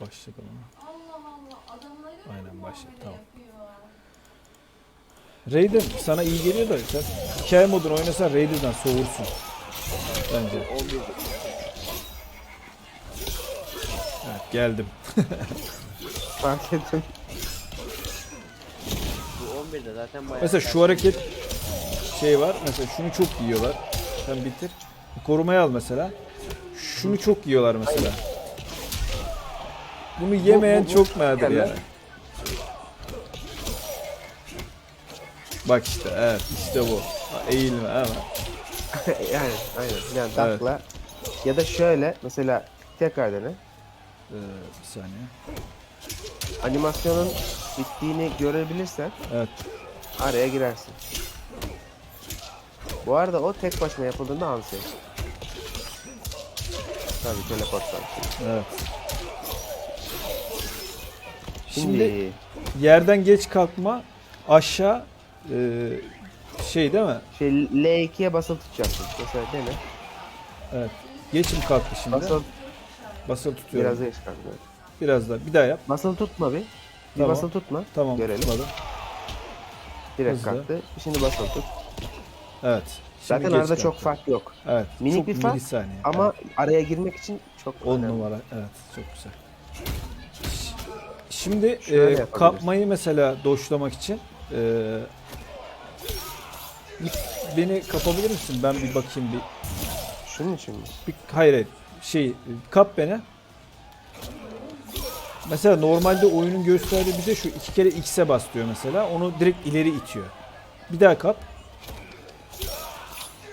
Başladı ama. Allah Allah adamına göre Aynen, muamele tamam. yapıyor? Raiden sana iyi geliyor da sen hikaye modunu oynasan Raiden'dan soğursun. Bence. 11 Evet geldim. Fark ettim. Bu 11'de zaten bayağı. Mesela şu hareket şey var. Mesela şunu çok yiyorlar. Sen bitir. Korumaya al mesela. Şunu çok yiyorlar mesela. Bunu yemeyen bu- bu çok nadir yani. Bak işte evet işte bu. Eğilme ama. yani aynen. Yani Evet. takla. Ya da şöyle mesela tekrar dene. Ee, bir saniye. Animasyonun bittiğini görebilirsen Evet. araya girersin. Bu arada o tek başına yapıldığında ansıyor. Tabii teleporttan. Evet. Şimdi, Şimdi yerden geç kalkma aşağı e, şey değil mi? şey L2'ye basılı tutacaksın. Mesela dene. Evet. Geç mi kalktı şimdi? Basılı Basılı tutuyorum. biraz geç kalk. evet. biraz da. Bir daha yap. Basılı tutma bir. Bir Tamam. basılı tutma. Tamam. Görelim. tutmadım. Direkt Hızlı. kalktı. Şimdi basılı tut. Evet. Şimdi Zaten arada çok kalktı. fark yok. Evet. Minik çok bir fark milisaniye. Ama Evet. araya girmek için çok 10 önemli. numara. Evet. Çok güzel. Şimdi Şöyle e, yapabiliriz. kapmayı mesela doşlamak için e, beni kapabilir misin? Ben bir bakayım bir Şunun için mi? Bir, hayır hayır. Şey kap beni. Mesela normalde oyunun gösterdiği bize şu iki kere X'e bas diyor mesela. Onu direkt ileri itiyor. Bir daha kap.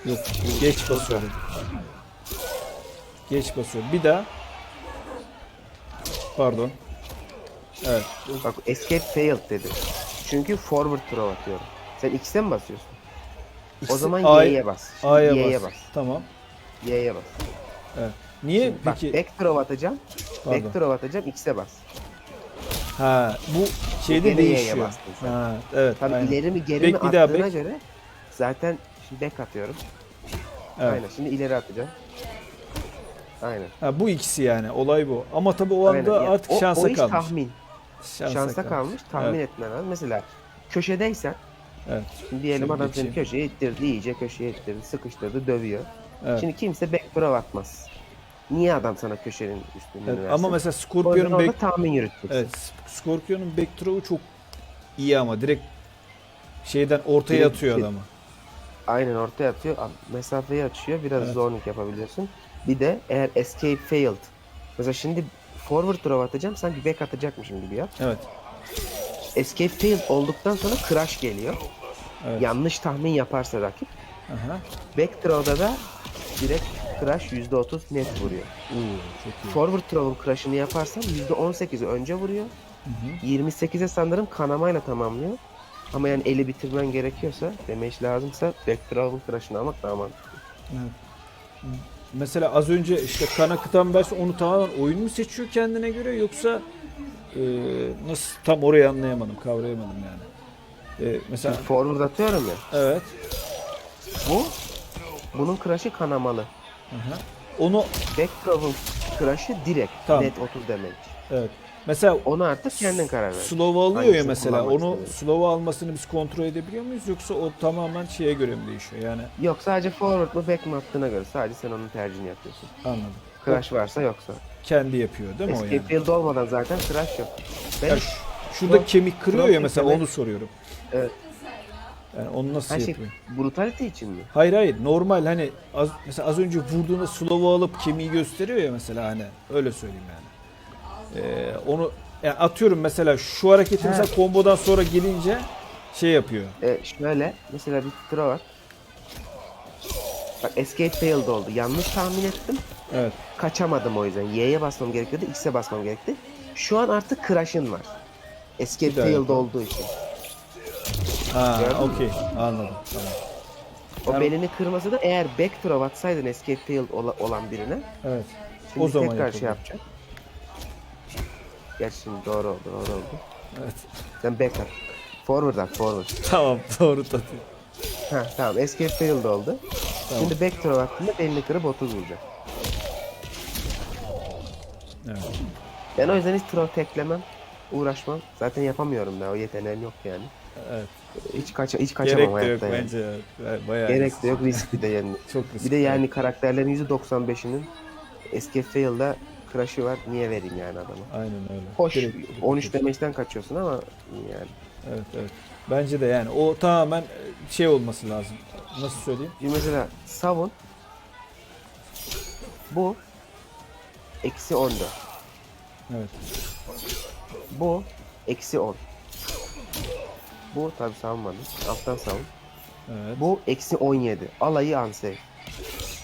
Yok geç basıyorum. Geç basıyorum. Bir daha. Pardon. Evet. Bak escape failed dedi. Çünkü forward throw atıyorum. Sen X'e mi basıyorsun? O X'e- zaman A'ya- Y'ye bas. Şimdi A'ya Y'ye bas. bas. Tamam. Y'ye bas. Niye Şimdi bak peki? back throw atacağım. Pardon. Back throw atacağım X'e bas. Ha bu şeyde Y'ye değişiyor. bastın sen. Ha evet. Tabii aynen. ileri mi geri mi Back bir daha attığına back. göre zaten şimdi back atıyorum. Evet. Aynen şimdi ileri atacağım. Aynen. Ha bu ikisi yani olay bu. Ama tabii o anda Aynen. Artık o, şansa o iş kalmış. tahmin. Şansa, Şansa kalmış. Tahmin etmen lazım. Mesela köşedeysen Evet. diyelim adam seni geçeyim. köşeye ittirdi, iyice köşeye ittirdi, sıkıştırdı, dövüyor. Evet. Şimdi kimse back throw atmaz. Niye adam sana köşenin üstünde Evet, versin? ama mesela Scorpion'un back tahmin yürüteceksin. Evet, Scorpion'un backdrop'u çok iyi ama direkt şeyden ortaya Direkt- atıyor adamı. Aynen ortaya atıyor. Mesafeyi açıyor. Biraz Evet. zoning yapabiliyorsun. Bir de eğer escape failed. Mesela şimdi forward throw atacağım. Sanki back atacakmışım gibi yap. Evet. Escape failed olduktan sonra crash geliyor. Evet. Yanlış tahmin yaparsa rakip. Aha. Back throw'da da direkt crash %30 net vuruyor. Oo, çok iyi. Forward throw'un crash'ını yaparsan %18'i önce vuruyor. 28'e sanırım kanamayla tamamlıyor. Ama yani eli bitirmen gerekiyorsa, damage lazımsa back throw'un crash'ını almak daha mantıklı. Evet. Mesela az önce işte kan akıtan verse onu tamamen oyun mu seçiyor kendine göre yoksa e, nasıl tam orayı anlayamadım, kavrayamadım yani. E, mesela Şimdi forward atıyorum ya. evet. Bu bunun crash'ı kanamalı. Aha. Onu Back throw'un crash'ı direkt Tamam. net 30 damage. evet. Mesela Onu artık kendin karar ver. Slow'u alıyor ya mesela. kullanmak Onu istediğini. slow'u almasını biz kontrol edebiliyor muyuz yoksa o tamamen şeye göre mi değişiyor? Yani Yok sadece forward mı back mi attığına göre sadece sen onun tercihini yapıyorsun. anladım. Crash varsa yoksa. Kendi yapıyor değil mi o Escape yani? field olmadan zaten crash yok. Ben Ya ş- şurada Front- kemik kırıyor ya mesela onu soruyorum. Evet. Yani onu nasıl her şey yapıyor? brutality için mi? Hayır hayır normal hani az, mesela az önce vurduğunda slow'u alıp kemiği gösteriyor ya mesela hani öyle söyleyeyim yani. Ee, onu yani atıyorum mesela şu hareketi mesela kombodan sonra gelince şey yapıyor. Ee, şöyle mesela bir throw var. Bak escape failed oldu. Yanlış tahmin ettim. Evet. Kaçamadım o yüzden. Y'ye basmam gerekiyordu. X'e basmam gerekti. Şu an artık crash'ın var. Escape Bir daha failed yapalım. olduğu için. Ha Gördün mü? okey anladım tamam. O Yani- belini kırmasa da eğer back throw atsaydın escape failed ola- olan birine Evet. şimdi O zaman tekrar şey yapacak. Gerçi şimdi doğru oldu, doğru oldu. Evet. Sen back at. Forward at, forward. Tamam doğru tabii. Ha tamam escape failed oldu. Tamam. Şimdi back throw attığında belini kırıp 30 vuracak. Evet. Ben o yüzden hiç troll teklemem. Uğraşmam. Zaten yapamıyorum da o yeteneğim yok yani. Evet. Hiç kaça hiç Gerek kaçamam de yok hayatta yani. bence. ya. Bayağı Gerek de yok riskli de yani. Çok riskli. Bir de yani karakterlerin %95'inin eski fail'da crash'ı var. Niye vereyim yani adama? Aynen öyle. Hoş Direkt- direkt 13 direkt. damage'den kaçıyorsun ama yani. Evet evet. Bence de yani o tamamen şey olması lazım. Nasıl söyleyeyim? Şimdi mesela savun bu eksi 14. Evet. Bu eksi 10. Bu tabi savunmadı. Alttan savun. Evet. Bu eksi 17. Alayı unsafe.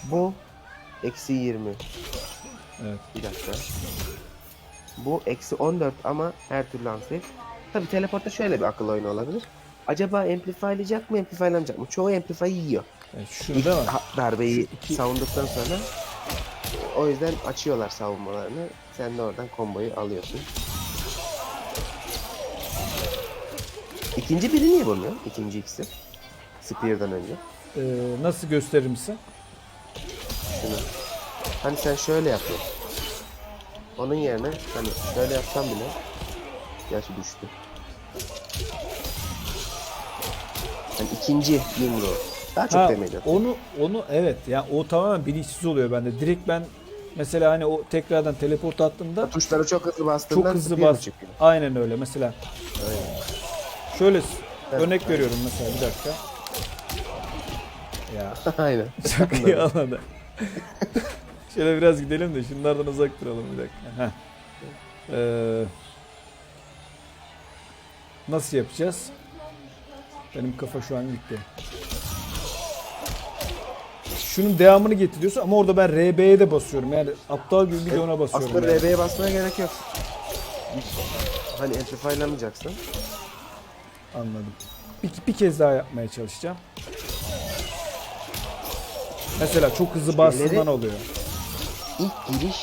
Bu eksi 20. Evet. Bir dakika. Bu eksi 14 ama her türlü unsafe. Tabi teleportta şöyle bir akıl oyunu olabilir. Acaba amplifylayacak mı, amplifylamayacak mı? Çoğu amplify yiyor. değil mi? Ha- darbeyi iki- savunduktan sonra o yüzden açıyorlar savunmalarını. Sen de oradan komboyu alıyorsun. İkinci biri niye vurmuyor? İkinci ikisi. Spear'dan önce. Ee, nasıl gösterir misin? Hani sen şöyle yapıyorsun. Onun yerine hani şöyle yapsam bile Gerçi düştü. Hani ikinci yumruğu. Daha çok Ha, atıyor. onu onu evet ya o tamamen bilinçsiz oluyor bende. Direkt ben mesela hani o tekrardan teleport attığımda Tuşları çok hızlı bastığından çok hızlı bas. Aynen öyle mesela. Şöyle s- Evet. örnek veriyorum mesela bir dakika. Ya Aynen. çok iyi anladı. Şöyle biraz gidelim de şunlardan uzak duralım bir dakika. Heh. Ee, nasıl yapacağız? Benim kafa şu an gitti. Şunun devamını getiriyorsun ama orada ben RB'ye de basıyorum. Yani aptal gibi bir de ona basıyorum. Aslında yani. RB'ye basmaya gerek yok. Hani amplify'lamayacaksın. Anladım. Bir, bir kez daha yapmaya çalışacağım. Mesela çok hızlı bastığından oluyor. İlk giriş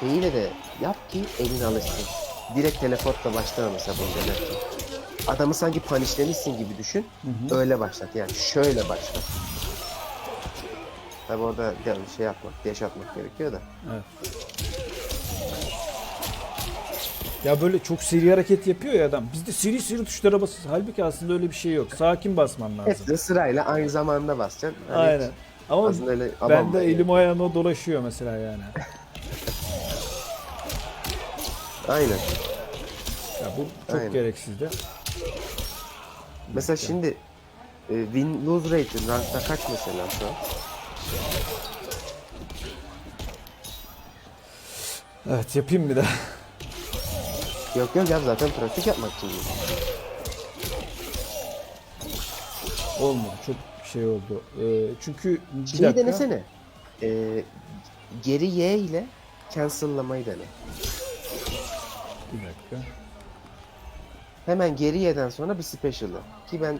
şeyiyle de yap ki elin alışsın. Direkt teleportla başlama mesela bunu denerken. Adamı sanki punishlemişsin gibi düşün. Öyle başlat yani şöyle başlat. Tabi orada de- şey yapmak, deş atmak gerekiyor da. Ya böyle çok seri hareket yapıyor ya adam. Bizde seri seri tuşlara basıyoruz. Halbuki aslında öyle bir şey yok. Sakin basman lazım. Hepsini sırayla aynı zamanda basacaksın. Hani Aynen. Ama Aslında öyle ben de elim ayağıma dolaşıyor mesela yani. Aynen. Ya bu çok Aynen. gereksizdi. Mesela şimdi e, win lose rate'in rankta kaç mesela şu an? Evet yapayım bir daha. Yok yok ya zaten pratik yapmak için. Olmadı. Çok şey oldu. Ee, çünkü bir Şeyi dakika. denesene. E, geri Y ile cancel'lamayı dene. Bir dakika. Hemen geri Y'den sonra bir special'ı. Ki ben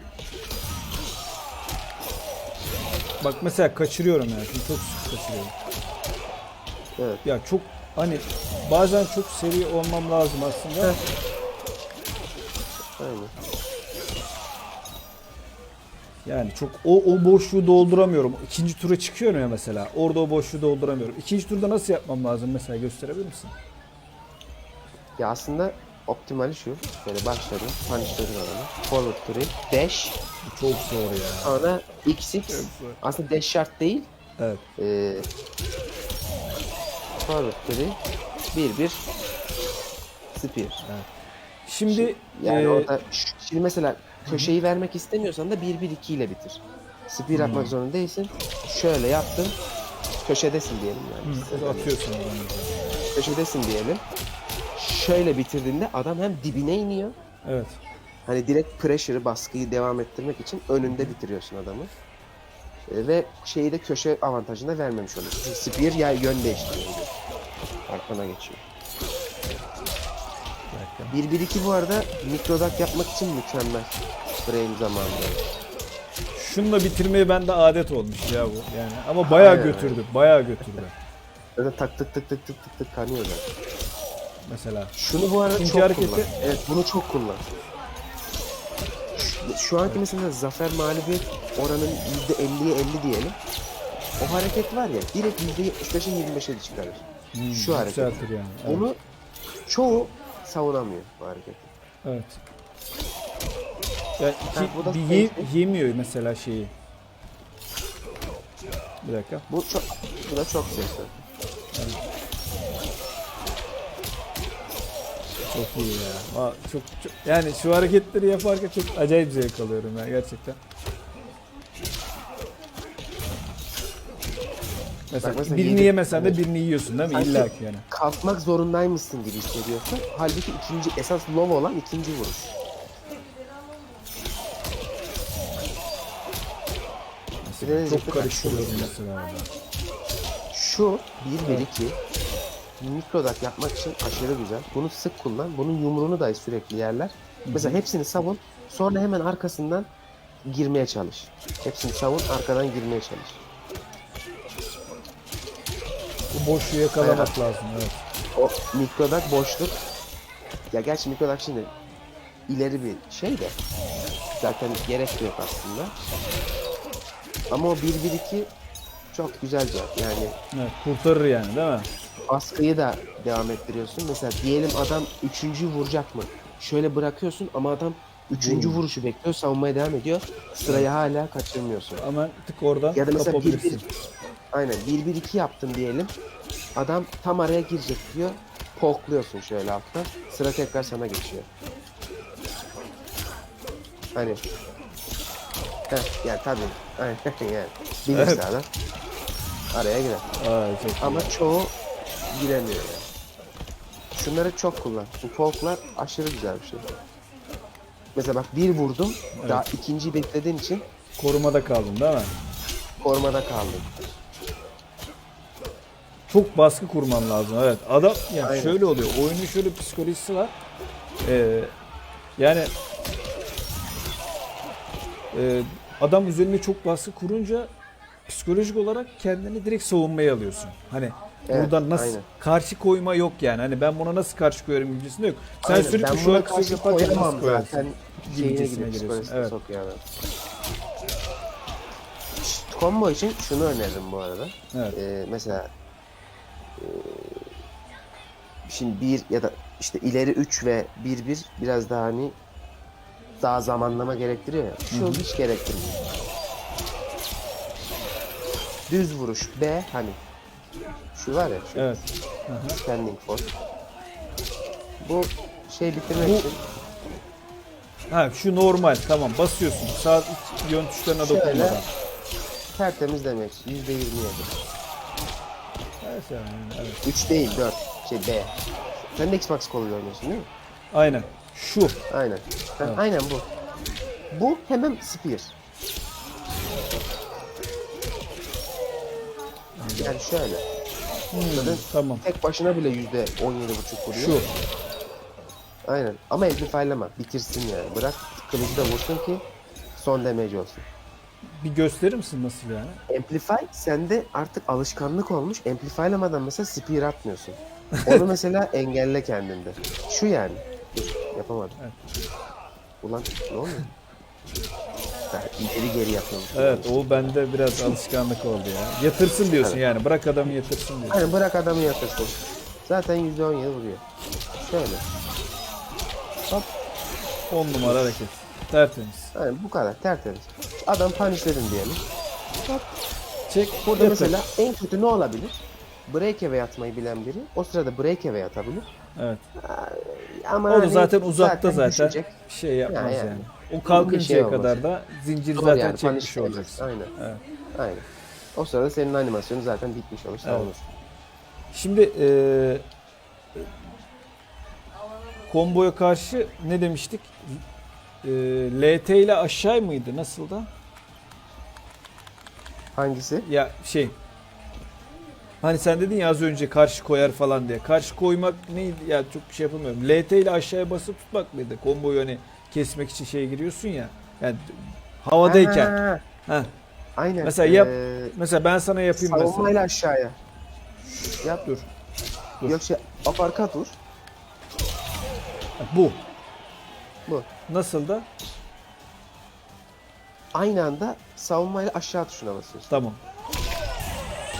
Bak mesela kaçırıyorum yani. Şimdi çok sık kaçırıyorum. evet. Ya çok hani bazen çok seri olmam lazım aslında. Aynen. Yani çok o, o boşluğu dolduramıyorum. İkinci tura çıkıyorum ya mesela. Orada o boşluğu dolduramıyorum. İkinci turda nasıl yapmam lazım mesela gösterebilir misin? Ya aslında optimali şu. Böyle başladın. Punish'ladın adamı. Forward three. Dash. Çok zor ya. Sonra XX. Aslında dash şart değil. Evet. Ee, forward three. 1-1. Spear. Şimdi Yani e, orada şimdi mesela köşeyi vermek istemiyorsan da 1-1-2 ile bitir. Spear atmak zorunda değilsin. Şöyle yaptın. Köşedesin diyelim yani. hı, atıyorsun adamı. Köşedesin diyelim. Şöyle bitirdiğinde adam hem dibine iniyor. Evet. Hani direkt pressure'ı baskıyı devam ettirmek için önünde bitiriyorsun adamı. E, ve şeyi de köşe avantajını da vermemiş oluyorsun. Spear ya yön değiştiriyor. Arkana geçiyor. Bir dakika. 1-1-2 bu arada mikrodak yapmak için mükemmel. Frame zamanında. Şununla bitirmeye bende adet olmuş ya bu yani. Ama bayağı Aynen, götürdü. Bayağı götürdü. Zaten tak tık tık tık tık tık tık kanıyor zaten. Mesela. Şunu bu arada İkinci çok hareketi- kullan. Evet bunu çok kullan. Şu, şu anki mesela zafer mağlubiyet oranın %50'ye 50 diyelim. O hareket var ya direkt %75'e 25'e çıkarır. Hmm, Şu hareket. yükseltir yani. Evet. Onu çoğu savunamıyor bu hareketi. Evet. Yani iki, Ha, bu da bir ye- safety. yemiyor mesela şeyi. Bir dakika. Bu çok bu da çok zevkli. Çok iyi ya. Çok, çok yani şu hareketleri yaparken çok acayip zevk alıyorum ya gerçekten. Mesela, Bak mesela birini yedi- yemesen de birini yiyorsun değil mi? Sanki- İlla ki yani. Kalkmak zorundaymışsın gibi hissediyorsun. Halbuki ikinci esas low olan ikinci vuruş. Ne Çok karıştırıyorum mesela. Şu 1 1 2 mikrodak yapmak için aşırı güzel. Bunu sık kullan. Bunun yumruğunu da sürekli yerler. Mesela hepsini savun. Sonra hemen arkasından girmeye çalış. Hepsini savun, arkadan girmeye çalış. Bu boşluğu yakalamak lazım evet. O mikrodak boşluk. Ya gerçi mikrodak şimdi ileri bir şey de zaten gerek yok aslında. Ama o 1 1 2 çok güzel cevap. Yani evet. Kurtarır yani değil mi? baskıyı da devam ettiriyorsun. Mesela diyelim adam üçüncü vuracak mı? Şöyle bırakıyorsun ama adam üçüncü Hmm. vuruşu bekliyor, savunmaya devam ediyor. Sırayı hala kaçırmıyorsun. Hemen tık oradan Ya da mesela bir, kapabilirsin. bir, aynen 1 1 2 yaptın diyelim. Adam tam araya girecek diyor. Pokluyorsun şöyle alttan. Sıra tekrar sana geçiyor. Hani Heh, yani tabii. Aynen yani. Bilirse Evet. adam araya girer. Ay çok iyi. Ama çoğu giremiyor yani. Şunları çok kullan. Bu polklar aşırı güzel bir şey. Mesela bak bir vurdum. Daha ikinciyi beklediğin için korumada kaldın değil mi? korumada kaldın. Çok baskı kurman lazım evet. Adam yani Aynen. şöyle oluyor. Oyunun şöyle psikolojisi var. Ee, yani e, adam üzerine çok baskı kurunca psikolojik olarak kendini direkt savunmaya alıyorsun. Hani Evet, buradan nasıl aynen. karşı koyma yok yani. Hani ben buna nasıl karşı koyarım gibisinde yok. Sen Aynen, sürekli şu hareketi karşı koyamam zaten. Gibicesine giriyorsun, evet. Şşt, Combo için şunu öneririm bu arada. Evet. Ee, mesela şimdi bir ya da işte ileri 3 ve 1 1 biraz daha hani daha zamanlama gerektiriyor ya. Şu hiç gerektirmiyor. Düz vuruş B hani şu var ya şu Evet. standing for. Bu şey bitirmek Bu- için Ha şu normal tamam basıyorsun. Sağ iç yön tuşlarına Şöyle. dokunmadan. tertemiz demek. %27. Evet, yani, evet. 3 değil 4. Şey B. Sen de Xbox kolu oynuyorsun değil mi? Aynen. Şu. Aynen. Ha, Evet. Aynen bu. Bu hemen spear. Yani şöyle. Zaten Tamam. tek başına bile yüzde on buçuk vuruyor. Şu. Aynen. Ama amplifylama. Bitirsin yani. Bırak kılıcı da vursun ki son damage olsun. Bir gösterir misin nasıl yani? Amplify sende artık alışkanlık olmuş. Amplifylamadan mesela spear atmıyorsun. Onu mesela engelle kendinde. Şu yani. Dur, yapamadım. Evet. Ulan ne oluyor? İleri geri yapıyorum. Evet o bende biraz alışkanlık oldu ya. Yatırsın diyorsun yani. Bırak adamı yatırsın diyorsun. Hani bırak adamı yatırsın. Zaten %17 vuruyor. Şöyle. Hop. 10 numara hareket. Tertemiz. Yani bu kadar tertemiz. Adam punishledin diyelim. Çek. Burada yatır. mesela en kötü ne olabilir? Breakaway atmayı bilen biri o sırada breakaway atabilir. Evet. Ama O da hani zaten uzakta zaten, bir şey yapmaz Yani, yani. yani. O kalkıncaya şey kadar da zincir Zor zaten yani, çekmiş olacaksın. Aynen. Evet. Aynen. O sırada senin animasyonu zaten bitmiş olur. Evet. Evet. Şimdi eee komboya karşı ne demiştik? Eee, LT ile aşağı mıydı? Nasıl da? Hangisi? Ya şey Hani sen dedin ya az önce karşı koyar falan diye. Karşı koymak neydi? Ya çok şey yapamıyorum. LT ile aşağıya basıp tutmak mıydı? Komboyu hani kesmek için şeye giriyorsun ya. Yani havadayken. Ha, Ha. aynen. Mesela yap- Ee, Mesela ben sana yapayım mesela. savunmayla aşağıya. Yap. Dur. Dur. Yok şey uppercut vur. Bu. Bu. Nasıl da? Aynı anda savunmayla aşağı tuşuna basıyorsun. Tamam.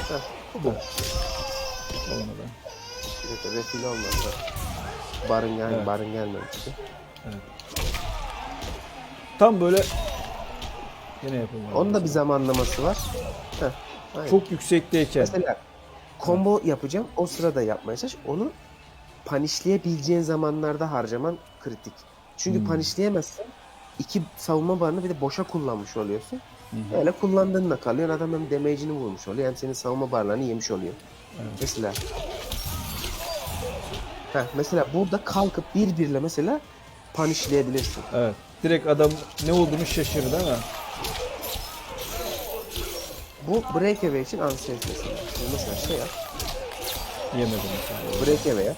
Heh, Bu. Olmadı. dakika refil olmaz. Barın gel Evet. barın gelmemişti. Tam böyle yine yapamadım. Onun da bir zamanlaması var. Heh, aynen. çok yüksekteyken. Mesela combo yapacağım. O sırada yapmaya çalış. Onu panişleyebileceğin zamanlarda harcaman kritik. Çünkü Hmm. panişleyemezsen iki savunma barını bir de boşa kullanmış oluyorsun. Hı hı. Öyle kullandığında kalıyor. Adam hem damage'ini vurmuş oluyor hem senin savunma barlarını yemiş oluyor. Mesela Heh, mesela burada kalkıp bir birle mesela panişleyebilirsin. Evet. Direkt adam ne olduğunu şaşırır değil mi? Bu breakaway için unsafe mesela. Mesela şey yap. Yemedim mesela. Breakaway yap.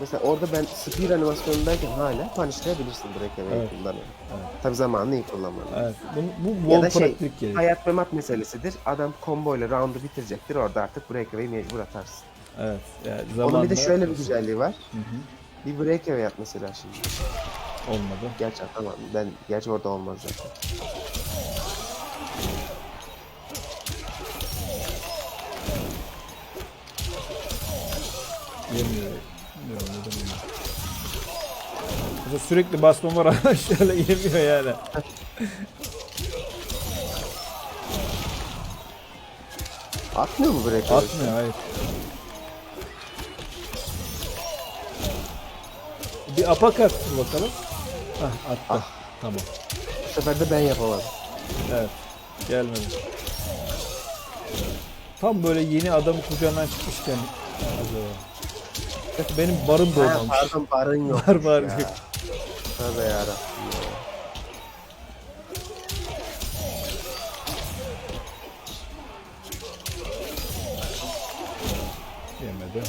Mesela orada ben spear animasyonundayken hala punishlayabilirsin breakaway Evet. kullanıyorum. Evet. Tabi zamanını iyi kullanman. Evet. Bu, bu Ya da şey gerekiyor. hayat ve mat meselesidir. Adam combo ile roundu bitirecektir. Orada artık breakaway mecbur atarsın. Evet. Yani Onun zamanla... bir de şöyle bir güzelliği var. Hı hı. Bir breakaway yap mesela şimdi. Olmadı. Gerçi atamam. Ben gerçi orada olmaz zaten. Yemiyor. Mesela sürekli basma var arkadaşlarla yemiyor yani. Atmıyor mu breakaway? Atmıyor hayır. Bir apakat vur bakalım. Hah attı. Tamam. Bu sefer de ben yapamadım. Evet. Gelmedi. Tam böyle yeni adamı kucağından çıkmışken acaba. Benim barım Ha, doğmamış. pardon barın yok. Var var yok. Tövbe yarabbim ya. Yemedi.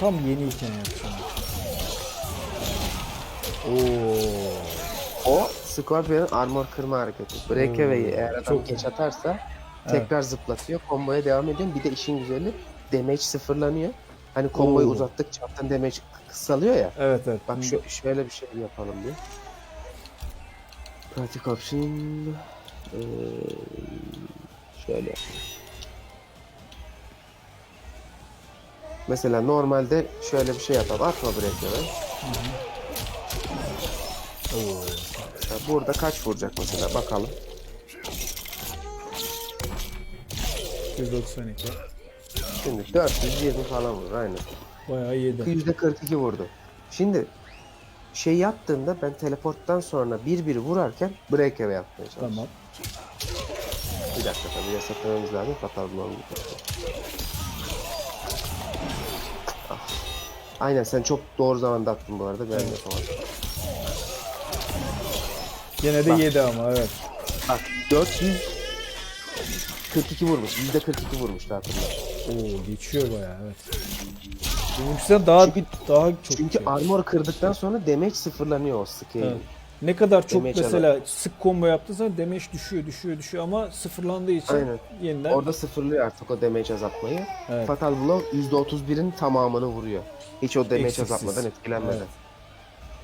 Tam yeniyken yapacağım. Oo. O Scorpion'un armor kırma hareketi. Breakaway'i Hmm, eğer adam çok geç atarsa tekrar zıplatıyor. Komboya devam ediyor. Bir de işin güzeli damage sıfırlanıyor. Hani komboyu Oo. uzattıkça alttan damage kısalıyor ya. Evet evet. Bak şu, şöyle bir şey yapalım bir. Pratik option. Ee, şöyle. Mesela normalde şöyle bir şey yapalım. Atma. Oo. Mesela burada kaç vuracak mesela bakalım. 192. Şimdi 420 falan vurur aynen. Bayağı yedi. %42 vurdu. Şimdi şey yaptığında ben teleporttan sonra bir bir vurarken breakaway yapmaya çalışıyorum. Tamam. Bir dakika tabii yasaklamamız lazım. Fatal bulmamız Ah. Aynen sen çok doğru zamanda attın bu arada. Ben yapamadım. Gene de Bak. yedi ama evet. Bak 442 vurmuş. %42 vurmuş hatırla. Oo geçiyor bayağı evet. Benimkisinden daha Çünkü- daha çok Çünkü şey. armor kırdıktan sonra damage sıfırlanıyor o scale. Evet. Ne kadar çok Damage mesela sık combo yaptığın zaman damage düşüyor düşüyor düşüyor ama sıfırlandığı için Aynen. yeniden Orada sıfırlıyor artık o damage azaltmayı. Evet. Fatal Blow %31'in tamamını vuruyor. Hiç o damage Eksiksiz. azaltmadan etkilenmeden. Evet.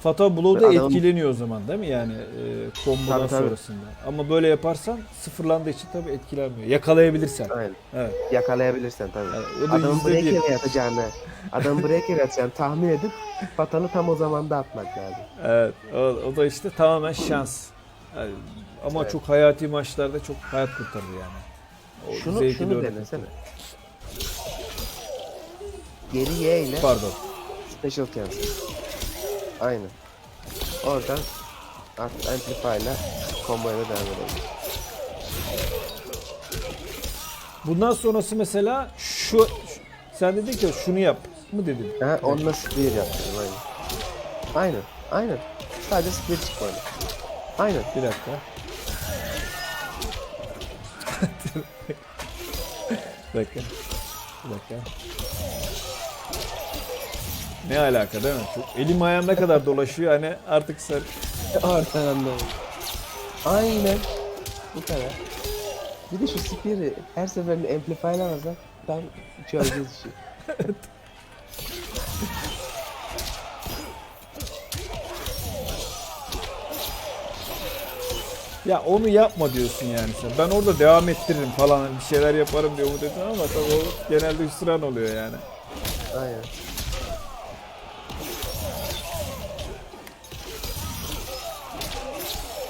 Fatal Blow da Adamın- etkileniyor o zaman değil mi yani e, kombodan Tabii, tabii. sonrasında. Ama böyle yaparsan sıfırlandığı için tabii etkilenmiyor. Yakalayabilirsen. Aynen. Evet. Yakalayabilirsen tabii. Yani o da Adamın yüzde bir. breakaway atacağını, adamın atacağını tahmin edip Fatal'ı tam o zamanda atmak lazım. Evet. O, o da işte tamamen şans. Yani ama Evet. çok hayati maçlarda çok hayat kurtarır yani. O Şunu zevkli şunu örnek. denesene. Geri Y ile Pardon. special cancel. Aynen. Oradan artık amplify ile combo'ya da devam edelim. Bundan sonrası mesela şu, şu- sen dedin ki şunu yap mı dedin? Ha, onunla spear yaptım aynen. Aynen. Aynen. Sadece spear çıkmadı. Aynen. Bir dakika. bir dakika. Bir dakika. Ne alaka değil mi? Çok, elim ayağım ne kadar dolaşıyor hani artık sen Oradan anladım. Aynen. Bu kadar. Bir de şu spear'i her seferinde amplify'lamazsak tam çözeceğiz işi. Ya onu yapma diyorsun yani sen. Ben orada devam ettiririm falan bir şeyler yaparım diye umut ediyorum ama tabii o genelde hüsran oluyor yani. Aynen.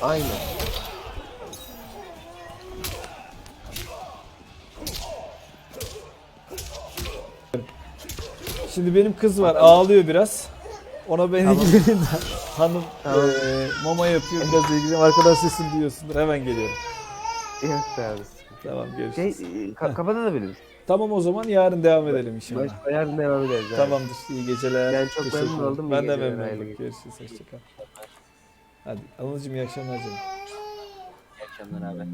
Aynen. Şimdi benim kız var ağlıyor biraz. Ona ben Tamam. ilgileneyim de. Hanım Tamam. eee, mama yapıyor biraz ilgileneyim. Arkadan sesini duyuyorsundur. Hemen geliyorum. Yok abi. Tamam Şey, görüşürüz. e, ka- kapatabiliriz. Tamam o zaman yarın devam edelim inşallah. Başka yarın devam ederiz. abi. Tamamdır. İyi geceler. Ben çok memnun oldum. Ben de memnun oldum. Görüşürüz. Hoşçakal. Hadi Anılcım iyi akşamlar canım. İyi akşamlar abi.